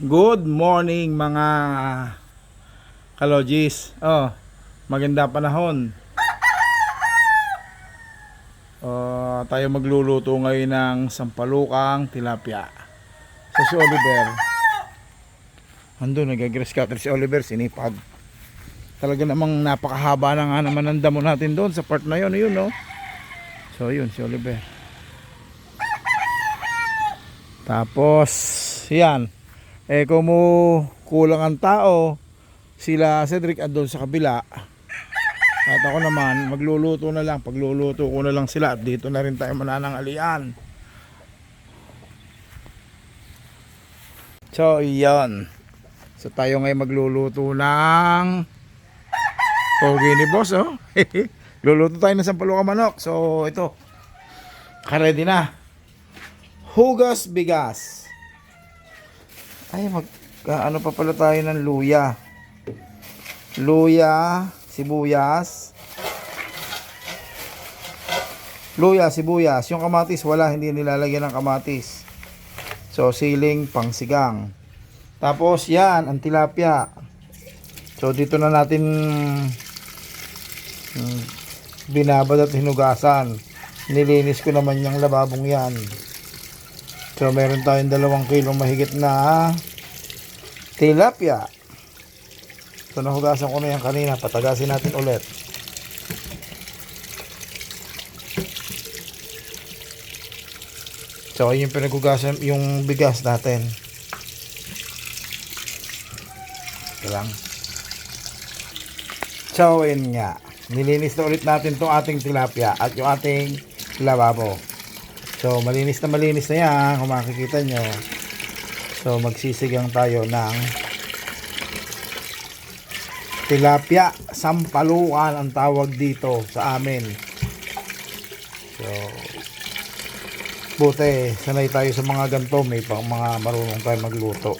Good morning mga kalogis. Oh, maganda panahon. Oh, tayo magluluto ngayon ng sampalukang tilapia. So si Oliver. Ando, nag-grass cutter si Oliver, sinipag. Talaga namang napakahaba na nga naman ang damo natin doon sa part na yun, yun no. So yun, si Oliver. Tapos, yan. Eh kung mo kulang ang tao, sila Cedric andun sa kabila. At ako naman, magluluto na lang. Pagluluto ko na lang sila at dito na rin tayo mananangalian. So, yan. So, tayo ngayon magluluto ng Pogi ni boss, oh. Luluto tayo ng sampalukang manok. So, ito. Karedy na. Hugas bigas. Ay, mag, ka- ano pa pala tayo ng luya. Luya, sibuyas. Luya, sibuyas. Yung kamatis, wala. Hindi nilalagyan ng kamatis. So, siling, pangsigang. Tapos, yan, ang tilapia. So, dito na natin mm, binabad at hinugasan. Nilinis ko naman yung lababong yan. So, meron tayong dalawang kilong mahigit na tilapia. So, nahugasan ko na yan kanina. Patagasin natin ulit. So, yun yung pinaghugasan, yung bigas natin. Ito lang. So, yun nga. Nilinis na ulit natin itong ating tilapia at yung ating lababo. So, malinis na malinis na yan kung makikita nyo. So, magsisigang tayo ng tilapia sampalukan ang tawag dito sa amin. So, buti, sanay tayo sa mga ganito. May pang mga marunong tayo magluto.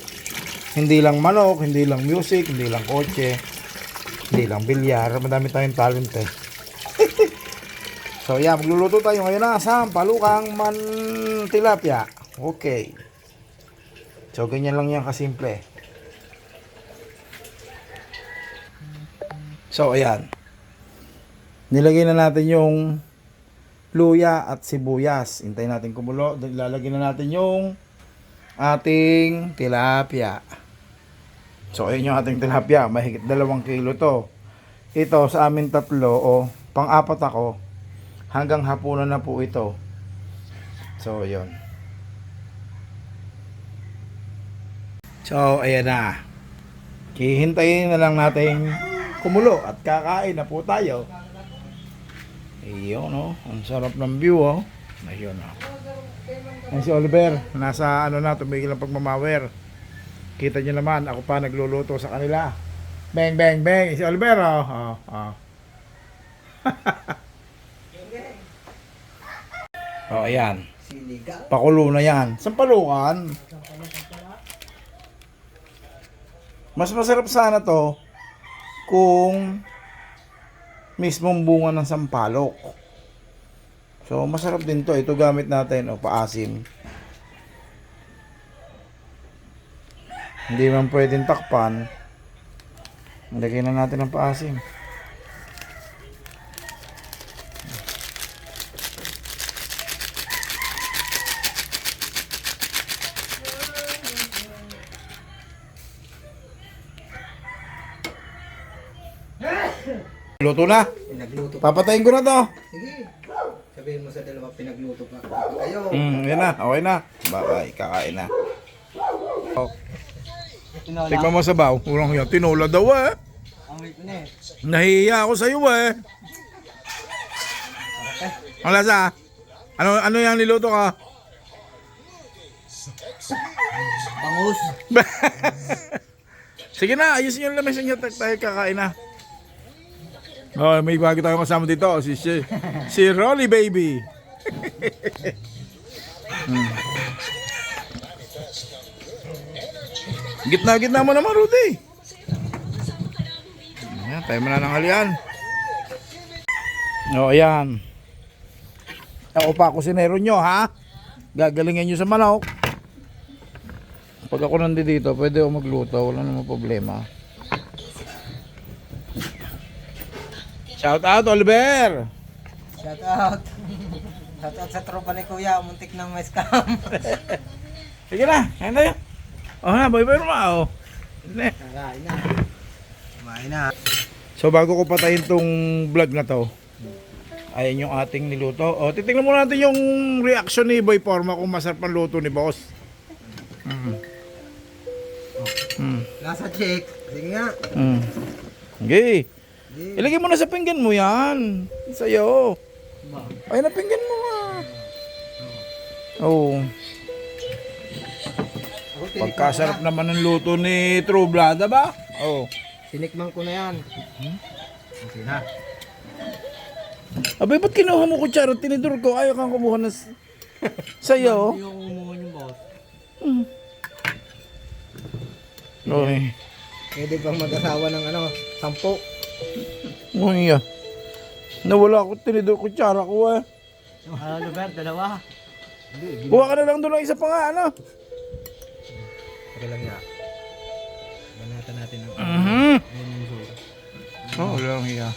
Hindi lang manok, hindi lang music, hindi lang kotse, hindi lang bilyar. Madami tayong talent eh. So yeah, magluluto tayo ngayon na sa palukang man tilapia. Okay. So ganyan lang yan kasimple. So ayan. Nilagay na natin yung luya at sibuyas. Hintayin natin kumulo. Lalagyan na natin yung ating tilapia. So ayun yung ating tilapia. Mahigit dalawang kilo to. Ito sa amin tatlo o pang-apat ako hanggang hapunan na po ito. So, yun. So, ayan na. Hihintayin na lang natin kumulo at kakain na po tayo. Ayun, oh. Ang sarap ng view, oh. Ayun, oh. Si Oliver. Nasa, ano na, tumigil ang pagmamawer. Kita nyo naman, ako pa nagluluto sa kanila. Bang, bang, bang. Si Oliver, oh. oh, oh. Oh, ayan. Pakulo na yan. Sampalukan. Mas masarap sana to kung mismong bunga ng sampalok. So, masarap din to. Ito gamit natin, o paasim. Hindi man pwedeng takpan. Lagyan na natin ng paasim. Luto na. Pinagluto pa. Papatayin ko na to. Sige. Sabihin mo sa dalawa pinagluto pa. Kayo. Mm, yan na. Okay na. Bye-bye. Kakain na. Oh, tikman mo sa baw. Ulang yan. Tinola daw eh. Ang wait na eh. Nahihiya ako sa iyo eh. Ang lasa? Ano, ano yung niluto ka? Bangus. Sige na, ayusin yung lamesa niyo. Tayo tayo kakain na. Oh, may bago tayong kasama dito. Si, si, si Rolly Baby. Hmm. Gitna-gitna mo naman, Rudy. Ayan, tayo mananangalian. O, oh, ayan. Ako pa kusinero nyo, ha? Gagalingin nyo sa manok. Pag ako nandito, pwede ako magluto. Wala namang problema. Shout out, Oliver! Shout out. Shout out sa tropa ni Kuya, muntik nang may scam. Sige na, kain tayo. Oh na, boy boy mo oh. Hindi. Kakain na. Kumain na. So bago ko patayin tong vlog na to, ayan yung ating niluto. O, titingnan muna natin yung reaction ni Boy Forma kung masarap ang luto ni Boss. Mm. Mm. Lasa check. Sige nga. Mm. Okay. Ilagay mo na sa pinggan mo yan. Sa'yo. Ay, napinggan mo nga. Oh, Ako, tinikman pagkasarap na. naman ng luto ni True Blada ba? Oh. Tinikman ko na yan. Hmm? Okay na. Abay, ba't kinuha mo kutsara? Tinidor ko. Ayaw kang kumuha na s- sa'yo. Hindi ako umuha yung boss. Mm. Okay. Pwede bang mag-asawa ng ano, sampo? Uy, ah. Nawala ko tinidor kutsara ko eh. Ano, Robert? Dalawa? Kuha ka na lang doon ng isa pa nga, ano? Okay lang nga. Banatan natin ang Mhm. oh, lang iya.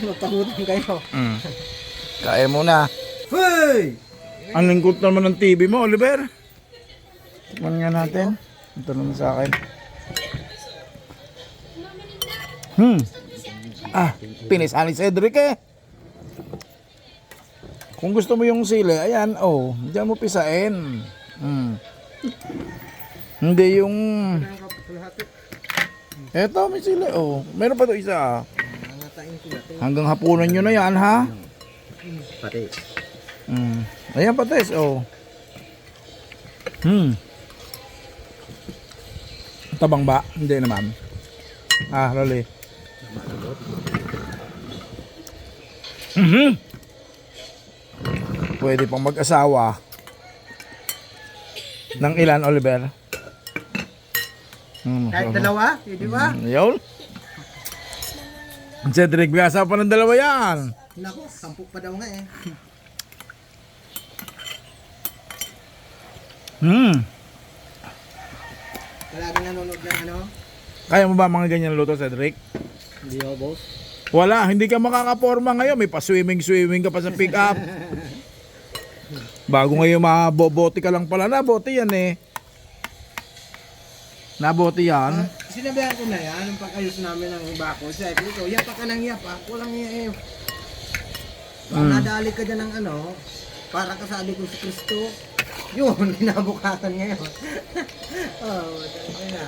Magpahutan kayo. Mm. Kaya mo na. Hey! Ang lingkot naman ng TV mo, Oliver. Tikman nga natin. Ito naman sa akin. Hmm. Ah, pinisan ni Cedric eh. Kung gusto mo yung sili, ayan, oh, diyan mo pisain. Hmm. Hindi yung... Eto, may sili, oh. Meron pa to isa, ah. Hanggang hapunan nyo na yan, ha? Pati. Mm. Ayan pates, oh. Hmm. Tabang ba? Hindi naman. Ah, loli. Mhm. Pwede pang mag-asawa. Ng ilan, Oliver? Hmm, Kahit dalawa, pwede ba? Mm, Yun. Cedric, may asawa pa ng dalawa yan. Nako, sampu pa daw nga eh. Hmm. Palagi nanonood ng ano? Kaya mo ba mga ganyan luto, Cedric? Hindi ako, boss. Wala, hindi ka makakaporma ngayon. May pa-swimming-swimming ka pa sa pick-up. Bago ngayon mabobote ka lang pala. Nabote yan eh. Nabote yan. Sinabihan ko na yan, nung pag-ayos namin ng iba ko. Sabi ko, yapa ka ng yapa. Walang iya eh. Baka Mm. nadali ka dyan ng ano, para ka sa adik ko si Kristo. Yun, kinabukasan ngayon. oh, na.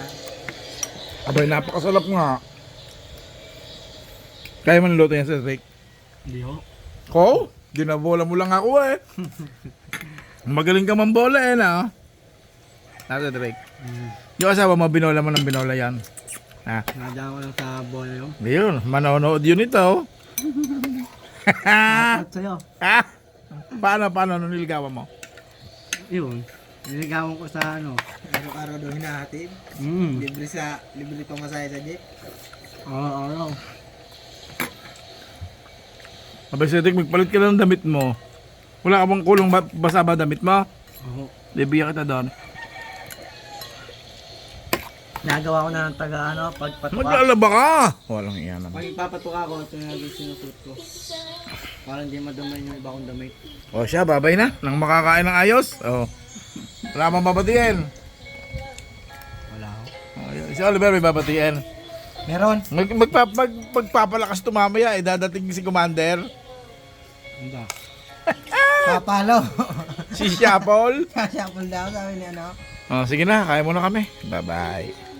Abay, napakasalap nga. Kaya mo niluto yan, Cedric? Hindi ho. Ko? Ginabola mo lang ako eh. Magaling ka mambola eh na. Ha, Cedric? Yung asawa mo, binola mo ng binola yan. Ha? Nadya ko lang sa bola yun. Yun, manonood yun ito. At sa'yo. Ah! Paano, paano, nung niligawan mo? Yun. Niligawan ko sa ano. Araw-araw daw hinahatid. Mm. Libre sa, libre pang masaya sa jeep. Oo, oo. Abay, Cedric, magpalit ka lang ng damit mo. Wala ka bang kulong ba, basa ba damit mo? Oo. Bibigyan kita doon. Nagawa ko na ng taga ano, pagpatuka. Maglalaba ka! Walang iyan naman. Pag ipapatuka ko, ito yung sinusuot ko. Para hindi madamay yung iba kong damit. O siya, babay na. Nang makakain ng ayos. O. Wala pang babatiin. Wala ako. O, Si Oliver may babatiin. Meron. Mag, magpa, mag, magpapalakas to mamaya, eh, dadating si Commander. Hindi. Papalo. Si Siapol. Sasapol daw, sabi ni ano. O, sige na, kaya mo na kami. Bye-bye.